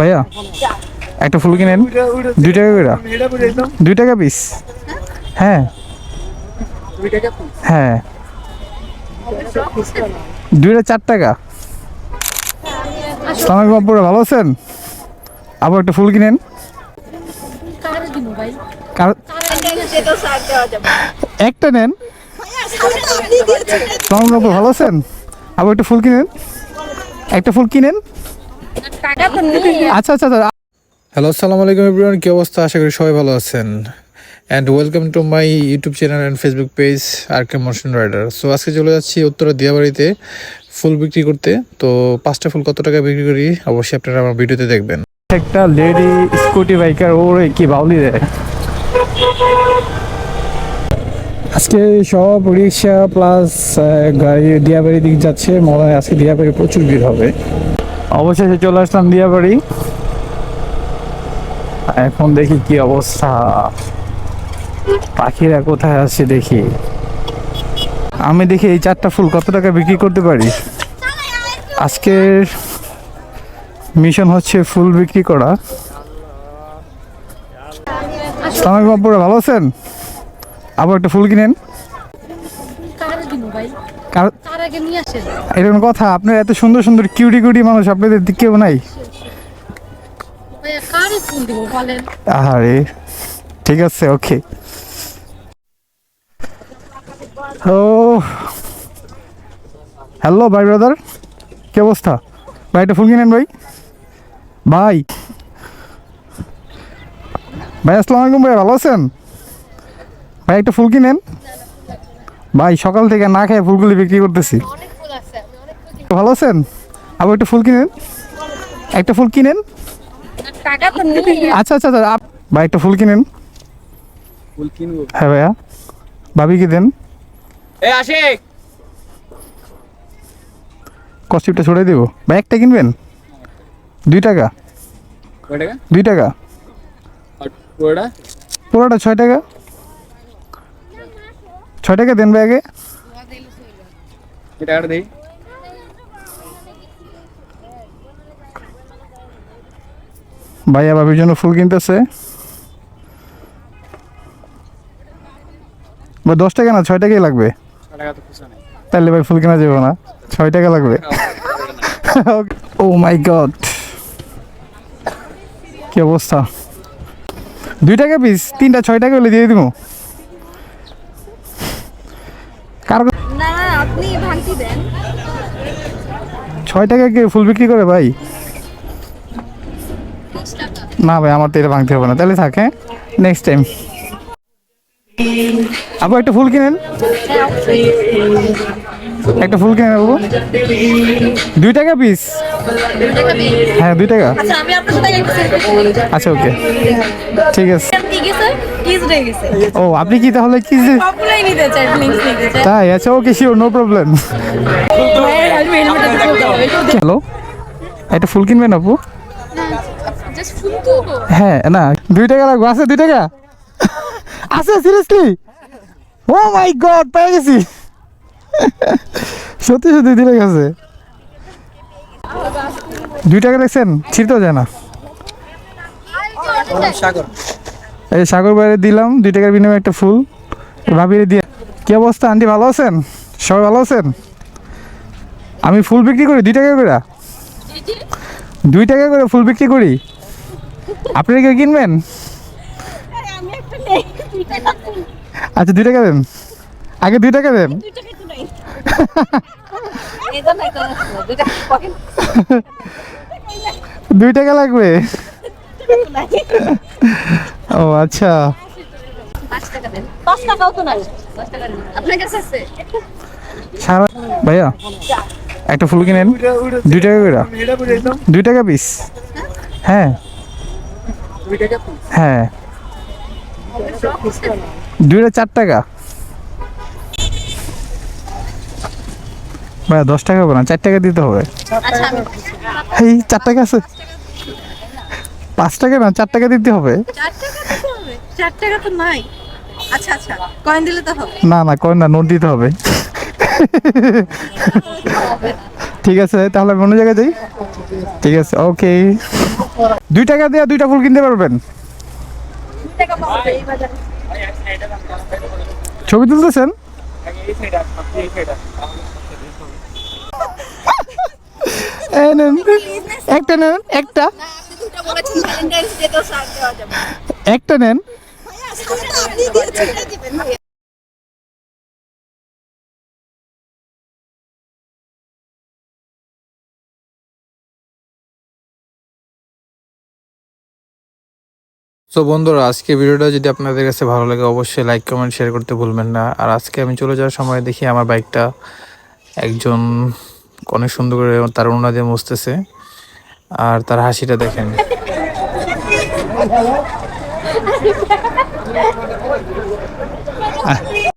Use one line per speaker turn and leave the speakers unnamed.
ভাইয়া, একটা ফুল কিনেন দুই টাকা করে দুই টাকা পিস হ্যাঁ। হ্যাঁ। দুইটা চার টাকা। সালাম বাবুরা ভালো আছেন? আবার একটা ফুল কিনেন একটা নেন। সালাম বাবু ভালো আছেন? আবার একটা ফুল কিনেন একটা ফুল কিনেন
টাকা তো
আচ্ছা আচ্ছা আচ্ছা। হ্যালো আসসালামু আলাইকুম এভরিওয়ান কি অবস্থা? আশা করি সবাই ভালো আছেন। And welcome to my YouTube channel and Facebook page R K Motion Rider so আজকে চলে যাচ্ছি উত্তরা দিয়াবাড়িতে ফুল বিক্রি করতে। তো পাঁচটা ফুল কত টাকা বিক্রি করি? অবশ্যই আপনারা আমার ভিডিওতে দেখবেন। একটা লেডি স্কুটি বাইকার ওরে কি বাউলি দেয় আজকে সব রিক্সা প্লাস গাড়ি দিয়াবাড়ি দিক যাচ্ছে। মনে হয় আজকে দিয়াবাড়ি প্রচুর ভিড় হবে। অবশেষে চলে আসলাম দিয়াবাড়ি। এখন দেখি কি অবস্থা। পাখিরা কোথায় আছে দেখি। আমি দেখি এই চারটা ফুল কত টাকা বিক্রি করতে পারি? আজকের মিশন হচ্ছে ফুল বিক্রি করা। সালাম বাবুরা ভালো আছেন? আবার একটা ফুল কিনেন।
আগে নিয়ে আসেন।
এরকম কথা আপনার এত সুন্দর সুন্দর কিউটি কিউটি মানুষ আপনাদের দিক কেউ নাই?
কারে ফোন দিব বলেন?
আরে ঠিক আছে ওকে ও হ্যালো ভাই ব্রাদার কি অবস্থা? ভাই একটা ফুল কিনেন ভাই। ভাই। ভাই আসসালামু আলাইকুম ভাই ভালো আছেন? ভাই একটা ফুল কিনেন। ভাই সকাল থেকে না খেয়ে ফুলগুলি বিক্রি করতেছি।
অনেক ফুল আছে আমি অনেক ফুল
ভালো আছেন? আবার একটা ফুল কিনেন। একটা ফুল কিনেন।
টাকা তো নেই।
আচ্ছা আচ্ছা আচ্ছা আপ- ভাই একটা ফুল কিনেন। হ্যাঁ ভাইয়া। ভাবি কি দেন?
এ আশিক!
কস্টিউমটা দেবো। ভাই একটা কিনবেন? দুই টাকা। দুই টাকা।
পুরোটা?
পুরোটা ছয় টাকা। ছয় টাকা দেন ভাই আগে।
দেই।
ভাইয়া ভাবির জন্য ফুল কিনতেছে। ভাই দশ টাকা না ছয় টাকাই লাগবে। তাহলে ভাই ফুল কেনা যাবে না। ছয় টাকা লাগবে। ও মাই গড কি অবস্থা? দুই টাকা পিস তিনটা ছয় টাকা হলে দিয়ে দিব কার
না আপনি ভাঙতি দেন
ছয় টাকা কে ফুল বিক্রি করে ভাই? না ভাই আমার তো এটা ভাঙতে হবে না। তাহলে থাক নেক্সট টাইম আবার একটা ফুল কিনেন। একটা ফুল কিনে নেব দুই টাকা পিস হ্যাঁ দুই টাকা।
আচ্ছা সেলফি
আচ্ছা ওকে ঠিক আছে।
কিজ রয়ে গেছে।
ও আপনি কি তাহলে কি যে
নিতে চাই লিংকস নিতে চাই।
তাই? আচ্ছা okay sure no problem hello? একটা ফুল কিনবেন আপু?
জাস্ট ফুল তো
হ্যাঁ না দুই টাকা লাগবে। আছে দুই টাকা? আছে সিরিয়াসলি ও মাই গড পেয়ে গেছি। সত্যি সত্যি দিলে গেছে। দুই টাকা দেখছেন? ছিঁড়তেও যায় না।
সাগর।
এই সাগর বাইরে দিলাম, দুই টাকার বিনিময়ে একটা ফুল। ভাবিয়ে দিয়ে কি অবস্থা, আন্টি ভালো আছেন? সবাই ভালো আছেন? আমি ফুল বিক্রি করি, দুই টাকা করে? দুই টাকা করে ফুল বিক্রি করি? আপনি কেউ কিনবেন? আচ্ছা দুই টাকা দেন। আগে দুই টাকা দেন।
দুই টাকা
লাগবে। ও আচ্ছা। ভাইয়া একটা ফুল কিনেন দুই টাকা করে দুই টাকা পিস হ্যাঁ। হ্যাঁ। দুইটা চার টাকা। ভাইয়া দশ টাকা হবে না চার টাকা দিতে হবে।
আচ্ছা
এই চার টাকা আছে। পাঁচ টাকা না চার টাকা দিতে হবে?
চার টাকা দিতে হবে? চার টাকা তো নাই। আচ্ছা আচ্ছা কয়েন দিলে তো হবে।
না না কয় না নোট দিতে হবে। ঠিক আছে তাহলে আমি অন্য জায়গায় যাই। ঠিক আছে ওকে দুই টাকা দিয়ে দুইটা ফুল কিনতে পারবেন। ছবি তুলতেছেন। একটা নেন একটা।
ভ্যালেন্টাইন্স ডে তো সার দেওয়া যাবে।
একটা নেন।
আপনি দিয়েছেন
সো বন্ধুরা আজকে ভিডিওটা যদি আপনাদের কাছে ভালো লাগে অবশ্যই লাইক কমেন্ট শেয়ার করতে ভুলবেন না। আর আজকে আমি চলে যাওয়ার সময় দেখি আমার বাইকটা একজন অনেক সুন্দর করে তার ওনা দিয়ে মুছতেছে। আর তার হাসিটা দেখেন।